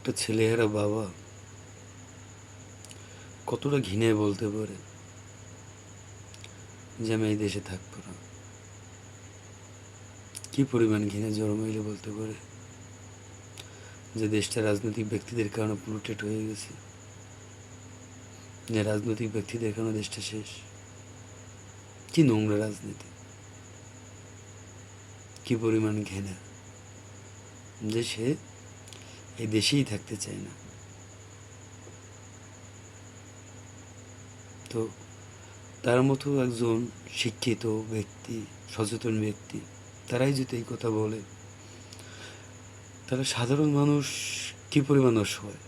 একটা ছেলেহারা বাবা কতটা ঘৃণে বলতে পারে যে আমি এই দেশে থাকব না? কি পরিমাণ ঘৃণে জন্মাইলে বলতে পারে যে দেশটা রাজনৈতিক ব্যক্তিদের কারণে পলুটেড হয়ে গেছে? যে রাজনৈতিক ব্যক্তিদের কারণে দেশটা শেষ? কি নোংরা রাজনীতি? কি পরিমাণ ঘৃণা? যে সে এই দেশেই থাকতে চায় না। তো তার মতো একজন শিক্ষিত ব্যক্তি, সচেতন ব্যক্তি, তারাই যদি এই কথা বলে, তাহলে সাধারণ মানুষ কি পরিমাণ অসহায়?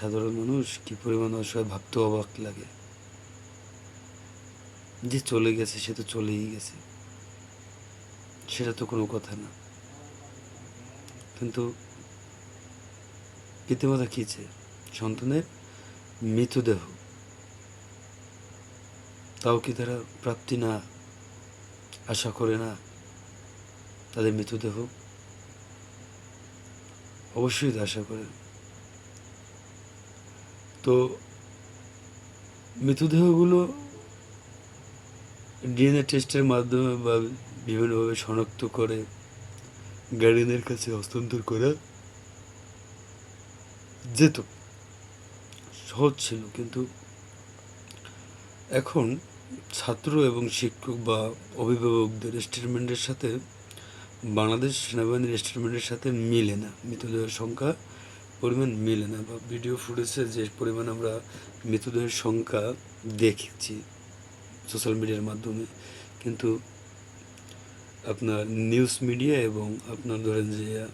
সাধারণ মানুষ কি পরিমাণ অসহায় ভাবতে অবাক লাগে? যে চলে গেছে, সে তো চলেই গেছে। সেটা তো কোনো কথা না। কিন্তু পিতামাতা কি চায়? সন্তানের মৃতদেহ। তাও কি তারা প্রাপ্তি না, আশা করে না তাদের মৃতদেহ? অবশ্যই আশা করে। তো মৃতদেহগুলো ডিএনএ টেস্টের মাধ্যমে বা বিভিন্নভাবে শনাক্ত করে গার্ডিয়ানের কাছে হস্তান্তর করা যেত। সহজ ছিল, কিন্তু এখন ছাত্র এবং শিক্ষক বা অভিভাবকদের স্টেটমেন্টের সাথে বাংলাদেশ সেনাবাহিনীর স্টেটমেন্টের সাথে মিলে না। মৃতদেহের সংখ্যা পরিমাণ মিলে না বা ভিডিও ফুটেজে যে পরিমাণ আমরা মৃতদেহের সংখ্যা দেখেছি সোশ্যাল মিডিয়ার মাধ্যমে। কিন্তু আপনার নিউজ মিডিয়া এবং আপনার ধরেন যে,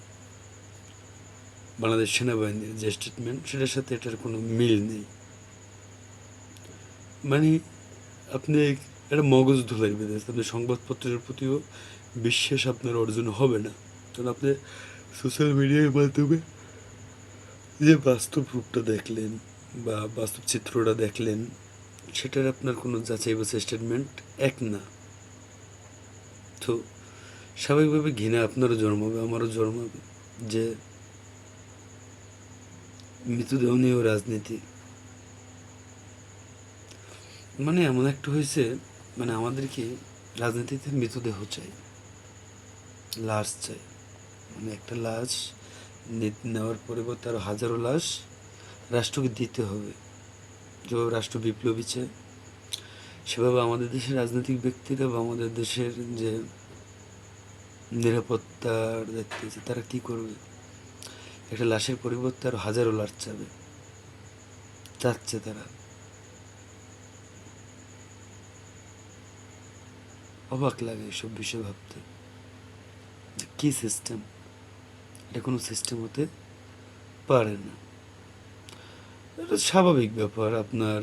বাংলাদেশ সেনাবাহিনীর যে স্টেটমেন্ট সেটার সাথে এটার কোনো মিল নেই। মানে আপনি একটা মগজ ধুলাই বেঁধেছে আপনি সংবাদপত্রের প্রতিও বিশ্বাস আপনার অর্জন হবে না। কারণ আপনি সোশ্যাল মিডিয়ার মাধ্যমে যে বাস্তব রূপটা দেখলেন বা বাস্তব চিত্রটা দেখলেন, সেটার আপনার কোনো যাচাই বাছাই স্টেটমেন্ট এক না। তো স্বাভাবিকভাবে ঘৃণা আপনারও জন্মাবে, আমারও জন্মাবে। যে মৃতদেহ নিয়েও রাজনীতি। মানে এমন একটা হয়েছে মানে আমাদেরকে রাজনীতিতে মৃতদেহ চাই, লাশ চাই। মানে একটা লাশ নেওয়ার পরিবর্তে আরও হাজারো লাশ রাষ্ট্রকে দিতে হবে। যেভাবে রাষ্ট্র বিপ্লবী চায়, সেভাবে আমাদের দেশের রাজনৈতিক ব্যক্তিরা বা আমাদের দেশের যে নিরাপত্তার দায়িত্বে আছে তারা কি করবে? একটা লাশের পরিবর্তে আরও হাজারো লাশ চাবে চাচ্ছে তারা। অবাক লাগে এসব বিষয় ভাবতে। কি সিস্টেম এটা কোনো সিস্টেম হতে পারে না। এটা স্বাভাবিক ব্যাপার, আপনার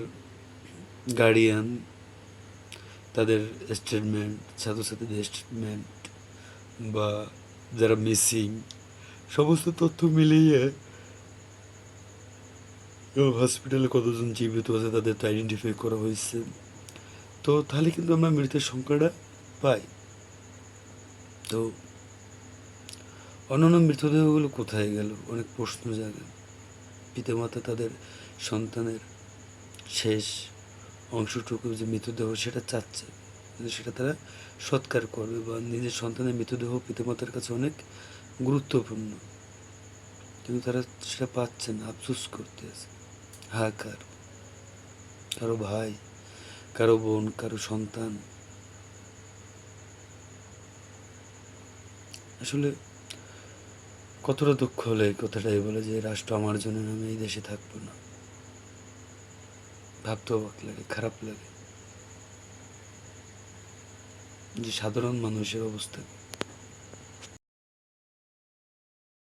গার্ডিয়ান তাদের স্টেটমেন্ট ছাত্রছাত্রীদের স্টেটমেন্ট বা যারা মিসিং সমস্ত তথ্য মিলিয়ে হসপিটালে কতজন জীবিত আছে তাদের আইডেন্টিফাই করা হয়েছে। তো তাহলে কিন্তু আমরা মৃতের সংখ্যাটা পাই। তো অন্যান্য মৃতদেহগুলো কোথায় গেল? অনেক প্রশ্ন জাগে। পিতামাতা তাদের সন্তানের শেষ অংশটুকু যে মৃতদেহ সেটা চাচ্ছে। সেটা তারা সৎকার করবে বা নিজের সন্তানের মৃতদেহ পিতামাতার কাছে অনেক গুরুত্বপূর্ণ। কিন্তু তারা সেটা পাচ্ছে না, আফসোস করতে আছে। হাহাকার কারও? ভাই, কারও বোন, কারও সন্তান। আসলে কতটা দুঃখ হলে কথাটাই বলে যে রাষ্ট্র আমার জন্য আমি এই দেশে থাকব না। ভাবতে অবাক লাগে, খারাপ লাগে। যে সাধারণ মানুষের অবস্থা।